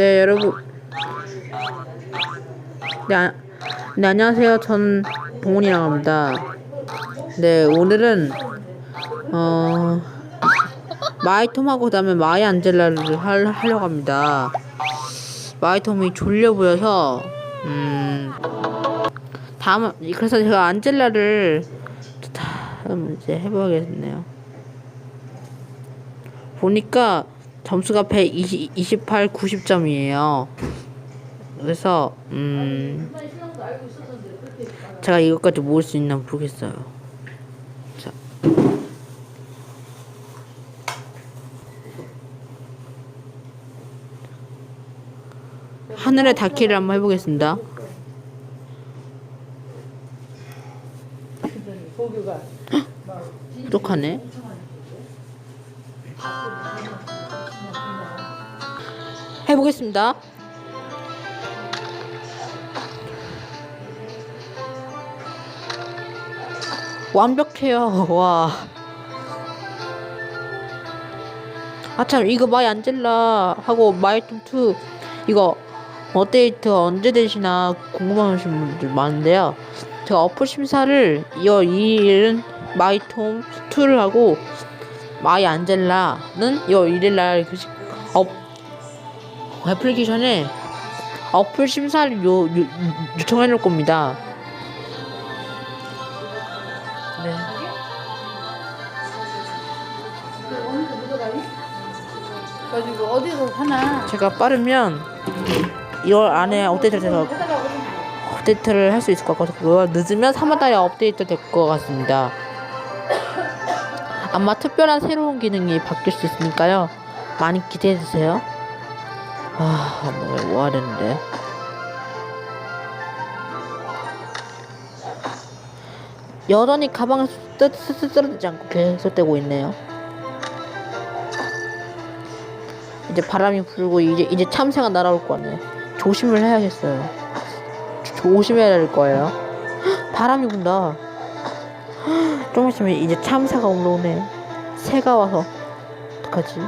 네, 여러분. 네, 아, 네, 안녕하세요. 전 동훈이라고 합니다. 네, 오늘은, 어, 마이톰하고 그다음에 마이 안젤라를 할, 하려고 합니다. 마이톰이 졸려 보여서, 음, 다음, 그래서 제가 안젤라를 다음 이제 해봐야겠네요. 보니까 점수가 120, 28, 90점이에요. 그래서 음 제가 이것까지 모을 수 있나 모르겠어요. 자. 하늘의 닿기를 한번 해보겠습니다. 부족하네. 해보겠습니다. 완벽해요. 와. 아참 이거 마이 안젤라 하고 마이톰 2 이거 업데이트 언제 되시나 궁금하신 분들 많은데요. 제가 어플 심사를 2월 2일은 마이톰 2를 하고 마이 안젤라는 2월 1일 날 그, 업, 애플리케이션에 어플 심사를 요, 요, 요청해 놓을 겁니다. 네. 가지고 어디로 사나? 제가 빠르면 2월 안에 업데이트 돼서 업데이트를 할 수 있을 것 같고요. 늦으면 3월 달에 업데이트 될 것 같습니다. 아마 특별한 새로운 기능이 바뀔 수 있으니까요. 많이 기대해 주세요. 아, 뭐, 뭐 되는데. 여전히 가방을 쓰러지지 않고 계속 떼고 있네요. 이제 바람이 불고 이제 이제 참새가 날아올 거네. 조심을 해야겠어요. 조- 조심해야 될 거예요. 헉, 바람이 분다. 헉, 좀 있으면 이제 참새가 올라오네. 새가 와서 어떡하지?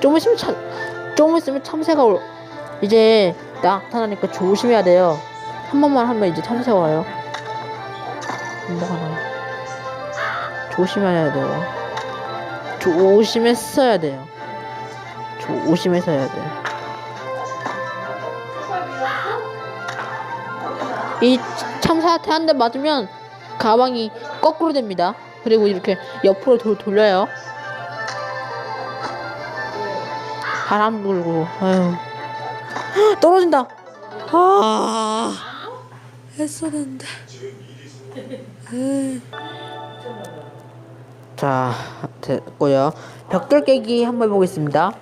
좀 있으면 참, 좀 있으면 참새가 올, 이제 나타나니까 조심해야 돼요. 한 번만 하면 이제 참새가 와요. 뭐가 나 조심해야 돼요. 조심했어야 돼요. 조심해서 해야 돼요. 이 참새한테 한 대 맞으면 가방이 거꾸로 됩니다. 그리고 이렇게 옆으로 돌, 돌려요. 바람 불고, 아유. 떨어진다! 아, 했어야 되는데. 자, 됐고요. 벽돌 깨기 한번 해보겠습니다.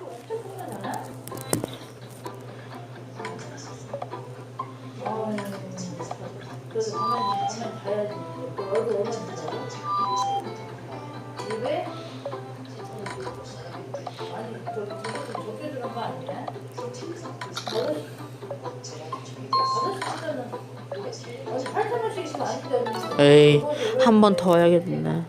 에이, 한 번 더 해야겠네.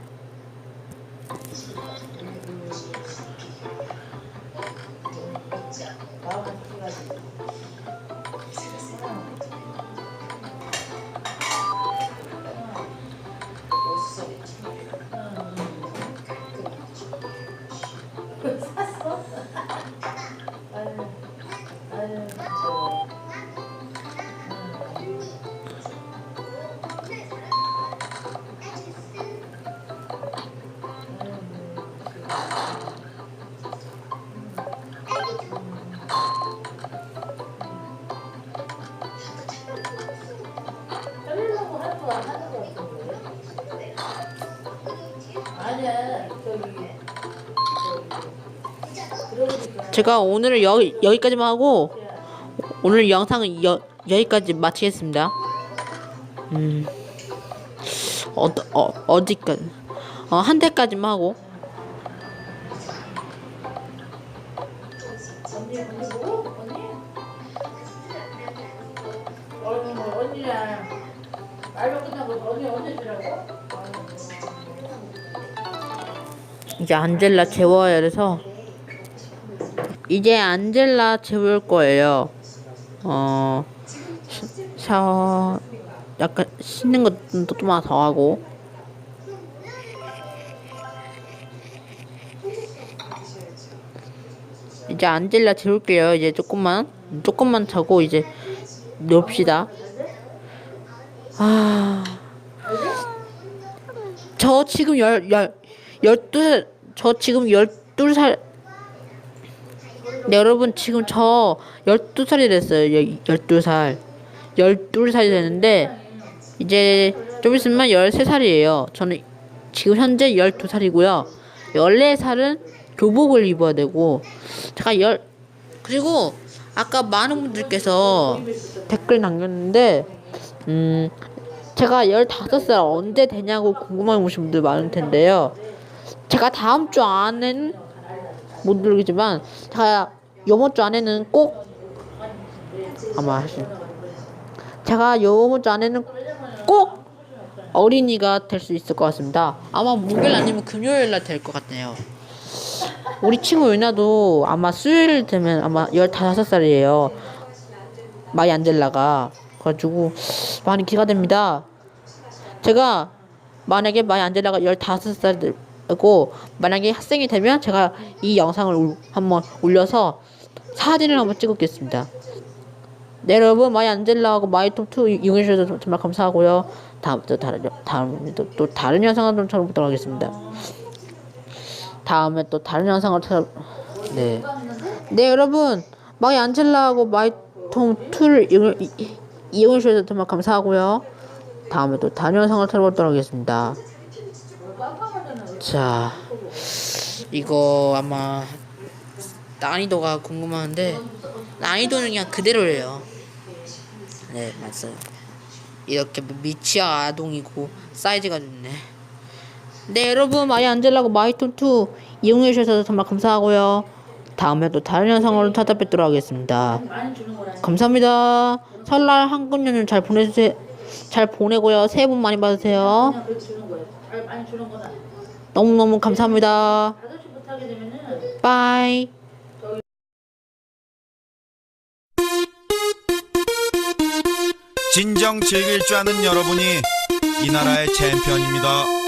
제가 오늘은 여기, 여기까지만 하고, 오늘 영상은 여, 여기까지 마치겠습니다. 음, 어, 어, 어디까지? 어, 한 대까지만 하고. 언니 언니 보 이제 안젤라 재워야 돼서 이제 안젤라 재울 거예요. 어 샤- 샤워 약간 씻는 것도 좀 하나 더 하고 이제 안젤라 재울게요. 이제 조금만 조금만 자고 이제 놉시다. 아. 저 지금 열, 열, 열두 살, 저 지금 열두 살, 네, 여러분, 지금 저 열두 살이 됐어요. 열- 열두 살. 열두 살이 되는데, 이제 좀 있으면 열세 살이에요. 저는 지금 현재 열두 살이고요. 열네 살은 교복을 입어야 되고, 제가 열, 그리고 아까 많은 분들께서 댓글 남겼는데, 음, 제가 15살 언제 되냐고 궁금해보신 분들 많을 텐데요. 제가 다음 주 안에는 못 누르겠지만, 제가 요번 주 안에는 꼭 아마 하실. 제가 요번 주 안에는 꼭 어린이가 될 수 있을 것 같습니다. 아마 목요일 아니면 금요일 날 될 것 같네요. 우리 친구 유나도 아마 수요일 되면 아마 15살이에요. 마이 안젤라가. 그래가지고 많이 기가 됩니다. 제가 만약에 마이 안젤라가 15살이고 만약에 학생이 되면 제가 이 영상을 올- 한번 올려서 사진을 한번 찍었겠습니다. 네 여러분 마이 안젤라하고 마이톰2 이용해 주셔서 정말 감사하고요. 다음 또 다른 여- 다음에 또, 또 다른 영상을 좀 찾아보도록 하겠습니다. 다음에 또 다른 영상을 찾아 네. 네 여러분 마이 안젤라하고 마이톰 2를 이용, 이- 이용해 주셔서 정말 감사하고요. 다음에 또 다른 영상을 찾아보도록 하겠습니다. 자 이거 아마 난이도가 궁금한데 난이도는 그냥 그대로예요. 네 맞아요. 이렇게 미치아 아동이고 사이즈가 좋네. 네 여러분 마이 안젤라고 마이톤2 이용해 주셔서 정말 감사하고요. 다음에 또 다른 영상으로 찾아뵙도록 하겠습니다. 감사합니다. 설날 한국 연휴 잘 보내주세요. 잘 보내고요. 새해 복 많이 받으세요. 그냥 그렇게 주는 거예요. 잘 많이 주는 건 아니에요. 너무너무 감사합니다. 5시부터 하게 되면은 빠이. 진정 즐길 줄 아는 여러분이 이 나라의 챔피언입니다.